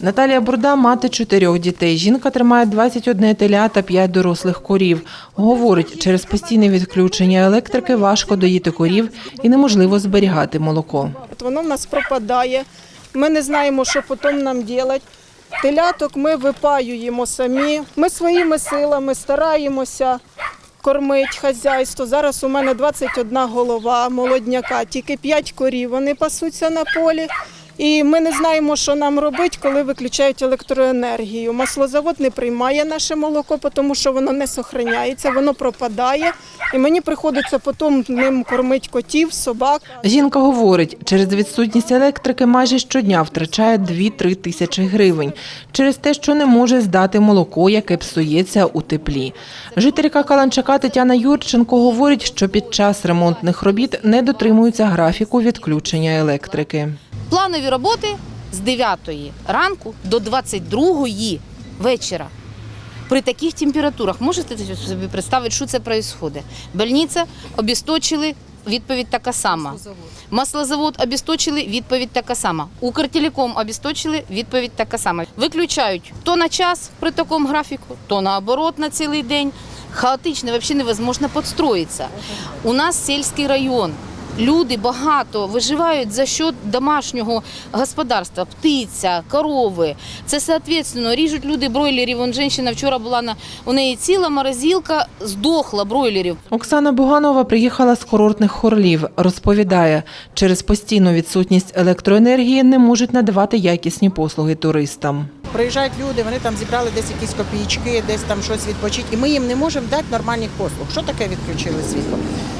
Наталія Бурда – мати чотирьох дітей. Жінка тримає 21 теля та 5 дорослих корів. Говорить, через постійне відключення електрики важко доїти корів і неможливо зберігати молоко. От воно в нас пропадає. Ми не знаємо, що потім нам робити. Теляток ми випаюємо самі. Ми своїми силами стараємося кормити хазяйство. Зараз у мене 21 голова молодняка, тільки 5 корів. Вони пасуться на полі. І ми не знаємо, що нам робити, коли виключають електроенергію. Маслозавод не приймає наше молоко, тому що воно не сохраняється, воно пропадає. І мені приходиться потім ним кормити котів, собак. Жінка говорить, через відсутність електрики майже щодня втрачає 2-3 тисячі гривень через те, що не може здати молоко, яке псується у теплі. Жителька Каланчака Тетяна Юрченко говорить, що під час ремонтних робіт не дотримуються графіку відключення електрики. Планові роботи з 9 ранку до 22 вечора. При таких температурах можете собі представити, що це відбувається? Больниця обісточили, відповідь така сама. Маслозавод обісточили, відповідь така сама. Укртелеком обісточили, відповідь така сама. Виключають то на час при такому графіку, то наоборот на цілий день. Хаотично, взагалі невозможно підстроїтися. У нас сільський район. Люди багато виживають за счет домашнього господарства, птиця, корови. Це соответственно ріжуть люди бройлерів. Вон жінка вчора була на у неї ціла морозилка, здохла бройлерів. Оксана Буганова приїхала з курортних хорлів. Розповідає, через постійну відсутність електроенергії не можуть надавати якісні послуги туристам. Приїжджають люди, вони там зібрали десь якісь копійки, десь там щось відпочити, і ми їм не можемо дати нормальних послуг. Що таке відключили світло?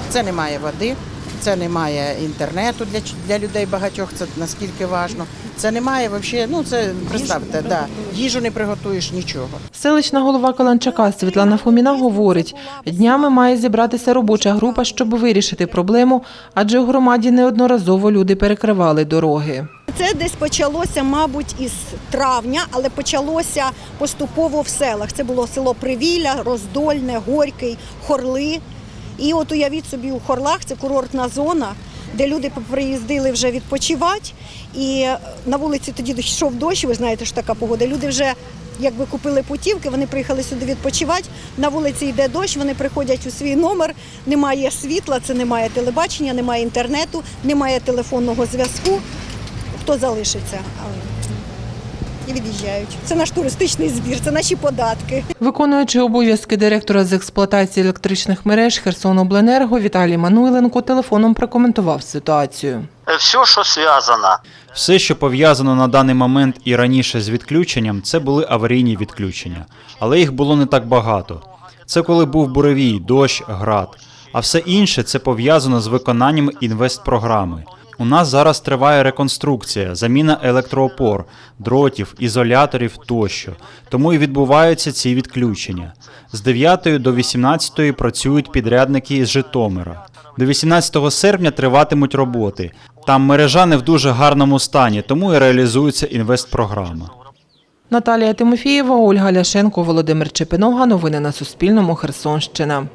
Це немає води, це немає інтернету для, ч- для людей багатьох, це наскільки важно. Це немає взагалі, ну це представте, да, їжу не приготуєш нічого. Селищна голова Каланчака Світлана Фоміна говорить, днями має зібратися робоча група, щоб вирішити проблему, адже у громаді неодноразово люди перекривали дороги. Це десь почалося, мабуть, із травня, але почалося поступово в селах. Це було село Привілля, Роздольне, Горький, Хорли. І от уявіть собі, у Хорлах це курортна зона, де люди приїздили вже відпочивати. І на вулиці тоді йшов дощ, ви знаєте, що така погода. Люди вже якби купили путівки, вони приїхали сюди відпочивати. На вулиці йде дощ, вони приходять у свій номер, немає світла, це немає телебачення, немає інтернету, немає телефонного зв'язку хто залишиться. І від'їжджають. Це наш туристичний збір, це наші податки. Виконуючи обов'язки директора з експлуатації електричних мереж Херсонобленерго Віталій Мануйленко телефоном прокоментував ситуацію. все, що зв'язано Все, що пов'язано на даний момент і раніше з відключенням, це були аварійні відключення, але їх було не так багато. Це коли був буревій, дощ, град. А все інше це пов'язано з виконанням інвестпрограми. У нас зараз триває реконструкція, заміна електроопор, дротів, ізоляторів тощо. Тому і відбуваються ці відключення. З 9 до 18 працюють підрядники з Житомира. До 18 серпня триватимуть роботи. Там мережа не в дуже гарному стані, тому і реалізується інвестпрограма. Наталія Тимофієва, Ольга Ляшенко, Володимир Чепинога. Новини на Суспільному. Херсонщина.